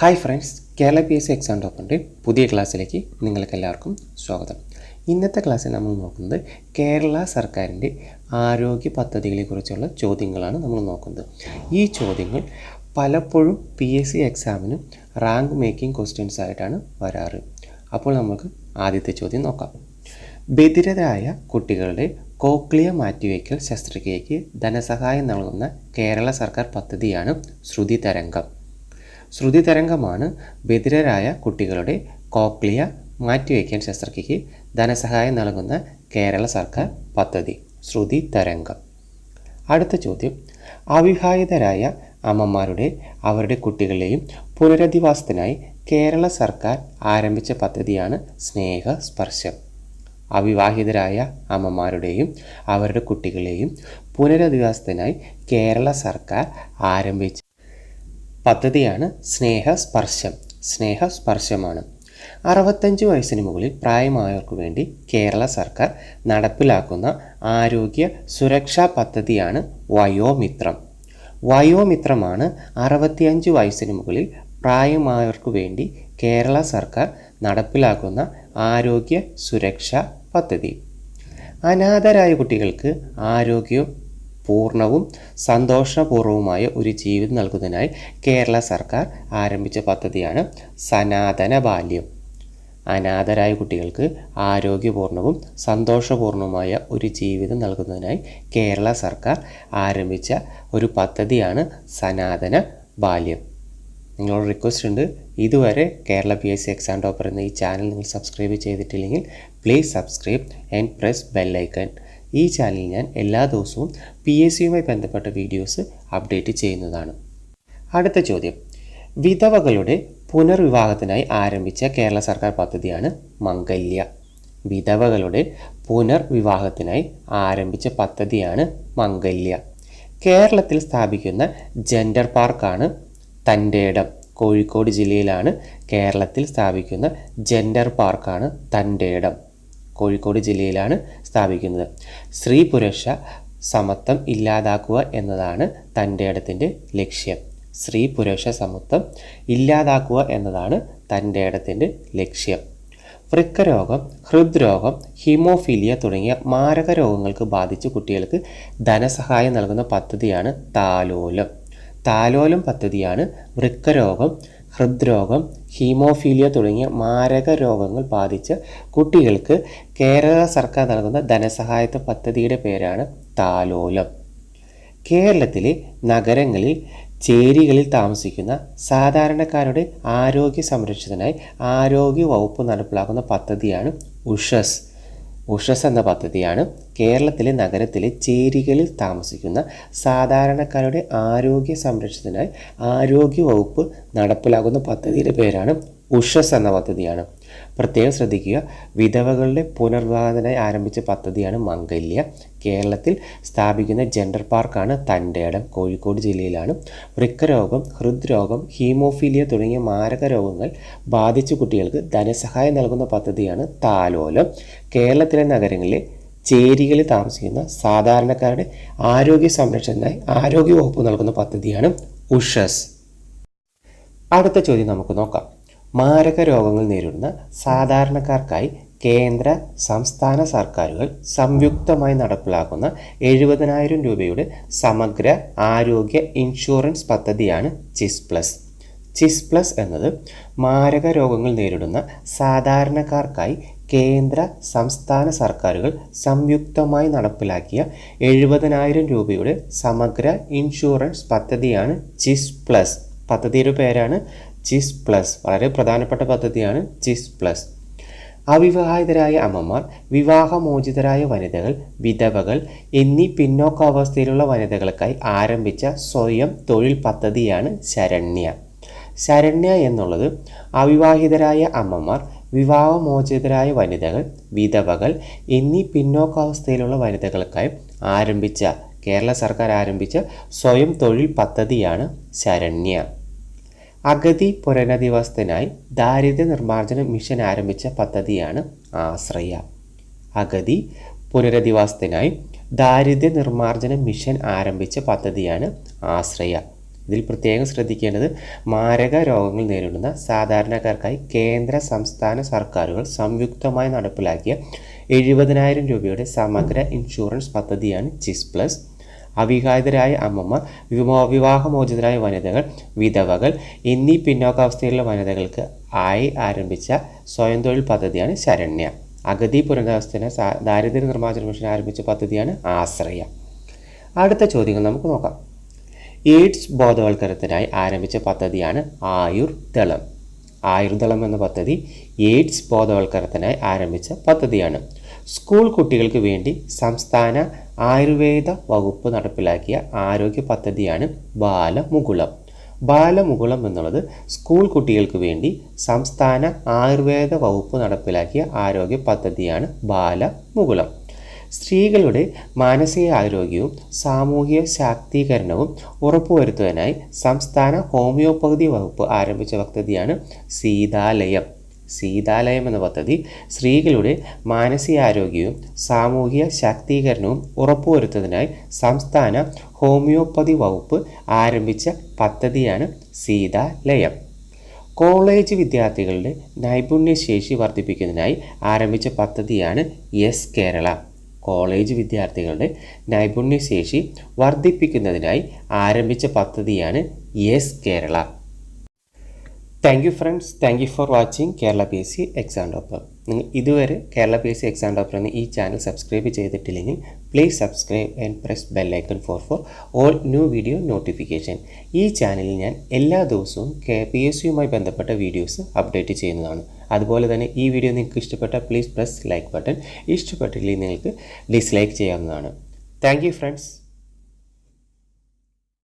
Hi friends Kerala P S C exam ടോപ്പറിന്റെ പുതിയ ക്ലാസ്സിലേക്ക് നിങ്ങൾക്ക് എല്ലാവർക്കും സ്വാഗതം. ഇന്നത്തെ ക്ലാസ്സിൽ നമ്മൾ നോക്കുന്നത് കേരള സർക്കാരിന്റെ ആരോഗ്യ പദ്ധതികളെക്കുറിച്ചുള്ള ചോദ്യങ്ങളാണ് നമ്മൾ നോക്കുന്നത്. ഈ ചോദ്യങ്ങൾ പലപ്പോഴും പി എസ് സി എക്സാമിന് റാങ്ക് മേക്കിംഗ് ക്വസ്റ്റ്യൻസ് ആയിട്ടാണ് വരാറ്. അപ്പോൾ നമുക്ക് ആദ്യത്തെ ചോദ്യം നോക്കാം. ബധിരരായ കുട്ടികളുടെ കോക്ലിയ മാറ്റിവയ്ക്കൽ ശസ്ത്രക്രിയയ്ക്ക് ധനസഹായം നൽകുന്ന കേരള സർക്കാർ പദ്ധതിയാണ് ശ്രുതി തരംഗം. ശ്രുതി തരംഗമാണ് ബധിരരായ കുട്ടികളുടെ കോക്ലിയ മാറ്റിവെക്കാൻ ശസ്ത്രക്രിയയ്ക്ക് ധനസഹായം നൽകുന്ന കേരള സർക്കാർ പദ്ധതി ശ്രുതി തരംഗം അടുത്ത ചോദ്യം. അവിവാഹിതരായ അമ്മമാരുടെ അവരുടെ കുട്ടികളെയും പുനരധിവാസത്തിനായി കേരള സർക്കാർ ആരംഭിച്ച പദ്ധതിയാണ് സ്നേഹസ്പർശം. അവിവാഹിതരായ അമ്മമാരുടെയും അവരുടെ കുട്ടികളെയും പുനരധിവാസത്തിനായി കേരള സർക്കാർ ആരംഭിച്ച പദ്ധതിയാണ് സ്നേഹസ്പർശം. സ്നേഹസ്പർശമാണ്. അറുപത്തഞ്ച് വയസ്സിന് മുകളിൽ പ്രായമായവർക്ക് വേണ്ടി കേരള സർക്കാർ നടപ്പിലാക്കുന്ന ആരോഗ്യ സുരക്ഷാ പദ്ധതിയാണ് വയോമിത്രം. വയോമിത്രമാണ് അറുപത്തിയഞ്ച് വയസ്സിന് മുകളിൽ പ്രായമായവർക്ക് വേണ്ടി കേരള സർക്കാർ നടപ്പിലാക്കുന്ന ആരോഗ്യ സുരക്ഷാ പദ്ധതി. അനാഥരായ കുട്ടികൾക്ക് ആരോഗ്യവും പൂർണവും സന്തോഷപൂർവമായ ഒരു ജീവിതം നൽകുന്നതിനായി കേരള സർക്കാർ ആരംഭിച്ച പദ്ധതിയാണ് സനാതന ബാല്യം. അനാഥരായ കുട്ടികൾക്ക് ആരോഗ്യപൂർണവും സന്തോഷപൂർണവുമായ ഒരു ജീവിതം നൽകുന്നതിനായി കേരള സർക്കാർ ആരംഭിച്ച ഒരു പദ്ധതിയാണ് സനാതന ബാല്യം. നിങ്ങളോട് റിക്വസ്റ്റ് ഉണ്ട്. ഇതുവരെ Kerala P S C exam topper എന്ന ഈ ചാനൽ നിങ്ങൾ സബ്സ്ക്രൈബ് ചെയ്തിട്ടില്ലെങ്കിൽ please subscribe and press bell icon ഈ ചാനലിൽ ഞാൻ എല്ലാ ദിവസവും പി എസ് സിയുമായി ബന്ധപ്പെട്ട വീഡിയോസ് അപ്ഡേറ്റ് ചെയ്യുന്നതാണ്. അടുത്ത ചോദ്യം. വിധവകളുടെ പുനർവിവാഹത്തിനായി ആരംഭിച്ച കേരള സർക്കാർ പദ്ധതിയാണ് മംഗല്യ. വിധവകളുടെ പുനർവിവാഹത്തിനായി ആരംഭിച്ച പദ്ധതിയാണ് മംഗല്യ. കേരളത്തിൽ സ്ഥാപിക്കുന്ന ജെൻഡർ പാർക്കാണ് തന്റെ ഇടം. കോഴിക്കോട് ജില്ലയിലാണ് കേരളത്തിൽ സ്ഥാപിക്കുന്ന ജെൻഡർ പാർക്കാണ് തന്റെ ഇടം. കോഴിക്കോട് ജില്ലയിലാണ് സ്ഥാപിക്കുന്നത്. സ്ത്രീ പുരുഷ സമത്വം ഇല്ലാതാക്കുക എന്നതാണ് തന്റെ ഇടത്തിന്റെ ലക്ഷ്യം. സ്ത്രീ പുരുഷ സമത്വം ഇല്ലാതാക്കുക എന്നതാണ് തന്റെ ഇടത്തിന്റെ ലക്ഷ്യം. വൃക്കരോഗം ഹൃദ്രോഗം ഹീമോഫീലിയ തുടങ്ങിയ മാരക രോഗങ്ങൾക്ക് ബാധിച്ച് കുട്ടികൾക്ക് ധനസഹായം നൽകുന്ന പദ്ധതിയാണ് താലോലം. താലോലം പദ്ധതിയാണ് വൃക്കരോഗം ഹൃദ്രോഗം ഹീമോഫീലിയ തുടങ്ങിയ മാരക രോഗങ്ങൾ ബാധിച്ച കുട്ടികൾക്ക് കേരള സർക്കാർ നൽകുന്ന ധനസഹായത്വ പദ്ധതിയുടെ പേരാണ് താലോലം. കേരളത്തിലെ നഗരങ്ങളിൽ ചേരികളിൽ താമസിക്കുന്ന സാധാരണക്കാരുടെ ആരോഗ്യ സംരക്ഷണത്തിനായി ആരോഗ്യ വകുപ്പ് നടപ്പിലാക്കുന്ന പദ്ധതിയാണ് ഉഷസ്. ഉഷസ് എന്ന പദ്ധതിയാണ് കേരളത്തിലെ നഗരത്തിലെ ചേരികളിൽ താമസിക്കുന്ന സാധാരണക്കാരുടെ ആരോഗ്യ സംരക്ഷണത്തിനായി ആരോഗ്യ വകുപ്പ് നടപ്പിലാക്കുന്ന പദ്ധതിയുടെ പേരാണ് ഉഷസ് എന്ന പദ്ധതിയാണ്. പ്രത്യേകം ശ്രദ്ധിക്കുക വിധവകളുടെ പുനർവിവാഹത്തിനായി ആരംഭിച്ച പദ്ധതിയാണ് മംഗല്യ. കേരളത്തിൽ സ്ഥാപിക്കുന്ന ജെൻഡർ പാർക്കാണ് തന്റെ കോഴിക്കോട് ജില്ലയിലാണ്. വൃക്കരോഗം ഹൃദ്രോഗം ഹീമോഫീലിയ തുടങ്ങിയ മാരക രോഗങ്ങൾ ബാധിച്ച കുട്ടികൾക്ക് ധനസഹായം നൽകുന്ന പദ്ധതിയാണ് താലോലം. കേരളത്തിലെ നഗരങ്ങളിലെ ചേരികളിൽ താമസിക്കുന്ന സാധാരണക്കാരുടെ ആരോഗ്യ സംരക്ഷണത്തിനായി ആരോഗ്യവകുപ്പ് നൽകുന്ന പദ്ധതിയാണ് ഉഷസ്. അടുത്ത ചോദ്യം നമുക്ക് നോക്കാം. മാരക രോഗങ്ങൾ നേരിടുന്ന സാധാരണക്കാർക്കായി കേന്ദ്ര സംസ്ഥാന സർക്കാരുകൾ സംയുക്തമായി നടപ്പിലാക്കുന്ന എഴുപതിനായിരം രൂപയുടെ സമഗ്ര ആരോഗ്യ ഇൻഷുറൻസ് പദ്ധതിയാണ് ചിസ് പ്ലസ്. ചിസ് പ്ലസ് എന്നത് മാരക രോഗങ്ങൾ നേരിടുന്ന സാധാരണക്കാർക്കായി കേന്ദ്ര സംസ്ഥാന സർക്കാരുകൾ സംയുക്തമായി നടപ്പിലാക്കിയ എഴുപതിനായിരം രൂപയുടെ സമഗ്ര ഇൻഷുറൻസ് പദ്ധതിയാണ് ചിസ് പ്ലസ്. പദ്ധതിയുടെ പേരാണ് ചിസ് പ്ലസ്. വളരെ പ്രധാനപ്പെട്ട പദ്ധതിയാണ് ചിസ് പ്ലസ്. അവിവാഹിതരായ അമ്മമാർ വിവാഹമോചിതരായ വനിതകൾ വിധവകൾ എന്നീ പിന്നോക്കാവസ്ഥയിലുള്ള വനിതകൾക്കായി ആരംഭിച്ച സ്വയം തൊഴിൽ പദ്ധതിയാണ് ശരണ്യ. ശരണ്യ എന്നുള്ളത് അവിവാഹിതരായ അമ്മമാർ വിവാഹമോചിതരായ വനിതകൾ വിധവകൾ എന്നീ പിന്നോക്കാവസ്ഥയിലുള്ള വനിതകൾക്കായി ആരംഭിച്ച കേരള സർക്കാർ ആരംഭിച്ച സ്വയം തൊഴിൽ പദ്ധതിയാണ് ശരണ്യ. അഗതി പുനരധിവാസത്തിനായി ദാരിദ്ര്യ നിർമ്മാർജന മിഷൻ ആരംഭിച്ച പദ്ധതിയാണ് ആശ്രയ. അഗതി പുനരധിവാസത്തിനായി ദാരിദ്ര്യ നിർമ്മാർജന മിഷൻ ആരംഭിച്ച പദ്ധതിയാണ് ആശ്രയ. ഇതിൽ പ്രത്യേകം ശ്രദ്ധിക്കേണ്ടത് മാരക രോഗങ്ങൾ നേരിടുന്ന സാധാരണക്കാർക്കായി കേന്ദ്ര സംസ്ഥാന സർക്കാരുകൾ സംയുക്തമായി നടപ്പിലാക്കിയ എഴുപതിനായിരം രൂപയുടെ സമഗ്ര ഇൻഷുറൻസ് പദ്ധതിയാണ് ചിസ് പ്ലസ്. അവിവാഹിതരായ അമ്മമ്മ വിമോ വിവാഹമോചിതരായ വനിതകൾ വിധവകൾ എന്നീ പിന്നോക്കാവസ്ഥയിലുള്ള വനിതകൾക്ക് ആയി ആരംഭിച്ച സ്വയം തൊഴിൽ പദ്ധതിയാണ് ശരണ്യ. അഗതി പുനരവസ്ഥന ദാരിദ്ര്യ നിർമ്മാർജന മിഷൻ ആരംഭിച്ച പദ്ധതിയാണ് ആശ്രയ. അടുത്ത ചോദ്യങ്ങൾ നമുക്ക് നോക്കാം. എയ്ഡ്സ് ബോധവൽക്കരണത്തിനായി ആരംഭിച്ച പദ്ധതിയാണ് ആയുർദളം. ആയുർദളം എന്ന പദ്ധതി എയ്ഡ്സ് ബോധവൽക്കരണത്തിനായി ആരംഭിച്ച പദ്ധതിയാണ്. സ്കൂൾ കുട്ടികൾക്ക് വേണ്ടി സംസ്ഥാന ആയുർവേദ വകുപ്പ് നടപ്പിലാക്കിയ ആരോഗ്യ പദ്ധതിയാണ് ബാലമുകുളം. ബാലമുകുളം എന്നുള്ളത് സ്കൂൾ കുട്ടികൾക്ക് വേണ്ടി സംസ്ഥാന ആയുർവേദ വകുപ്പ് നടപ്പിലാക്കിയ ആരോഗ്യ പദ്ധതിയാണ് ബാലമുകുളം. സ്ത്രീകളുടെ മാനസിക ആരോഗ്യവും സാമൂഹിക ശാക്തീകരണവും ഉറപ്പുവരുത്തുവാനായി സംസ്ഥാന ഹോമിയോപ്പതി വകുപ്പ് ആരംഭിച്ച പദ്ധതിയാണ് സീതാലയം. സീതാലയം എന്ന പദ്ധതി സ്ത്രീകളുടെ മാനസികാരോഗ്യവും സാമൂഹിക ശാക്തീകരണവും ഉറപ്പുവരുത്തുന്നതിനായി സംസ്ഥാന ഹോമിയോപ്പതി വകുപ്പ് ആരംഭിച്ച പദ്ധതിയാണ് സീതാലയം. കോളേജ് വിദ്യാർത്ഥികളുടെ നൈപുണ്യശേഷി വർദ്ധിപ്പിക്കുന്നതിനായി ആരംഭിച്ച പദ്ധതിയാണ് യെസ് കേരള. കോളേജ് വിദ്യാർത്ഥികളുടെ നൈപുണ്യശേഷി വർദ്ധിപ്പിക്കുന്നതിനായി ആരംഭിച്ച പദ്ധതിയാണ് yes Kerala. Thank you friends thank you for watching Kerala P S C exam topper നിങ്ങൾ ഇതുവരെ Kerala P S C exam topper എന്ന ഈ ചാനൽ സബ്സ്ക്രൈബ് ചെയ്തിട്ടില്ലെങ്കിൽ please subscribe and press bell icon for for all new video notification ഈ ചാനലിൽ ഞാൻ എല്ലാ ദിവസവും കെ പി എസ് സിയുമായി ബന്ധപ്പെട്ട വീഡിയോസ് അപ്ഡേറ്റ് ചെയ്യുന്നതാണ്. അതുപോലെ തന്നെ ഈ വീഡിയോ നിങ്ങൾക്ക് ഇഷ്ടപ്പെട്ടാൽ പ്ലീസ് പ്രസ് ലൈക്ക് ബട്ടൺ ഇഷ്ടപ്പെട്ടില്ലെങ്കിൽ നിങ്ങൾക്ക് ഡിസ്ലൈക്ക് ചെയ്യാവുന്നതാണ്. Thank you friends